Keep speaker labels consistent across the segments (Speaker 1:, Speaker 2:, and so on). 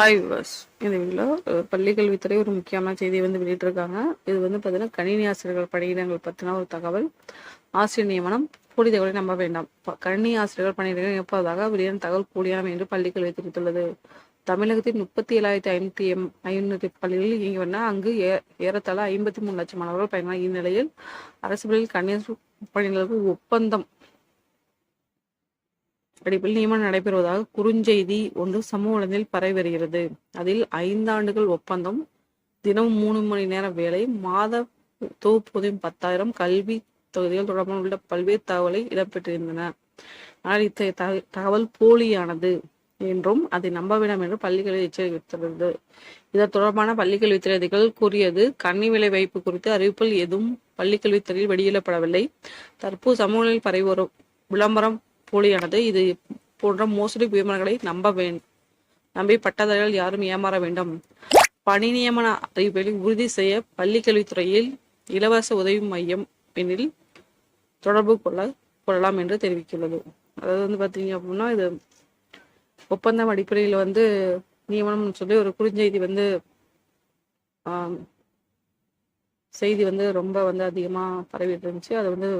Speaker 1: Hi viewers இந்த வீடியோவில் பள்ளி கல்வித்துறை ஒரு முக்கியமான செய்தியை வந்து வெளியிட்டிருக்காங்க. இது வந்து பார்த்தீங்கன்னா கணினி ஆசிரியர்கள் பணியிடங்கள் பற்றின ஒரு தகவல். ஆசிரியர் நியமனம் கூடிய தகவலை நம்ப வேண்டாம். ப- கணினி ஆசிரியர்கள் பணியிடங்கள் எப்போதாக வெளியான தகவல் கூடியாம் என்று பள்ளி கல்வி தெரிவித்துள்ளது. தமிழகத்தில் முப்பத்தி ஏழாயிரத்தி ஐநூற்றி எம் ஐநூறு பள்ளிகளில் இயங்கி வந்தால் அங்கு ஏ ஏறத்தாழ ஐம்பத்தி மூணு லட்சம் மாணவர்கள் பயனாளி இந்நிலையில் அரசு பள்ளியில் கணினி பணியாளர்கள் ஒப்பந்தம் அடிப்பில் நியமனம் நடைபெறுவதாக குறுஞ்செய்தி ஒன்று சமூக வலைதளத்தில் பரவி வருகிறது அதில் ஐந்தாண்டுகள் ஒப்பந்தம் தினமும் மூணு மணி நேர வேலை மாத தொகுப்பூதியம் பத்தாயிரம் கல்வி தொகுதிகள் தொடர்பான உள்ள பல்வேறு தகவலை இடம்பெற்றிருந்தன. ஆனால் இத்தகைய தக- தகவல் போலியானது என்றும் அதை நம்ப வேண்டாம் என்று பள்ளிக்கல்வி எச்சரித்துள்ளது இது தொடர்பான பள்ளிக்கல்வித்துறைகள் கூறியது கன்னி விலை வைப்பு குறித்து அறிவிப்பில் எதுவும் பள்ளிக்கல்வித்துறையில் வெளியிடப்படவில்லை. தற்போது சமூகங்களில் பரவி வரும் விளம்பரம் போலியானது. இது போன்ற மோசடி விவரங்களை நம்ப வேண்டும் நம்பி பட்டதாரிகள் யாரும் ஏமாற வேண்டும். பணி நியமன அறிவிப்பை உறுதி செய்ய பள்ளிக்கல்வித்துறையில் இலவச உதவி மையம் எண்ணில் தொடர்பு கொள்ள கொள்ளலாம் என்று தெரிவித்துள்ளது. அதாவது வந்து பார்த்தீங்க அப்படின்னா இது ஒப்பந்தம் அடிப்படையில் வந்து நியமனம்னு சொல்லி ஒரு குறுஞ்செய்தி வந்து செய்தி வந்து ரொம்ப வந்து அதிகமாக பரவிட்டு இருந்துச்சு. அது வந்து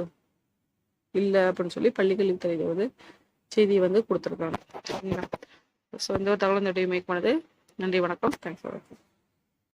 Speaker 1: இல்லை அப்படின்னு சொல்லி பள்ளிக்கல்வித்துறையில் வந்து செய்தியை வந்து கொடுத்துருக்காங்க. சரிங்களா? ஸோ இந்த ஒரு தகவல் இந்த மேக் பண்ணது. நன்றி வணக்கம். தேங்க்ஸ் ஃபார் வாட்சிங்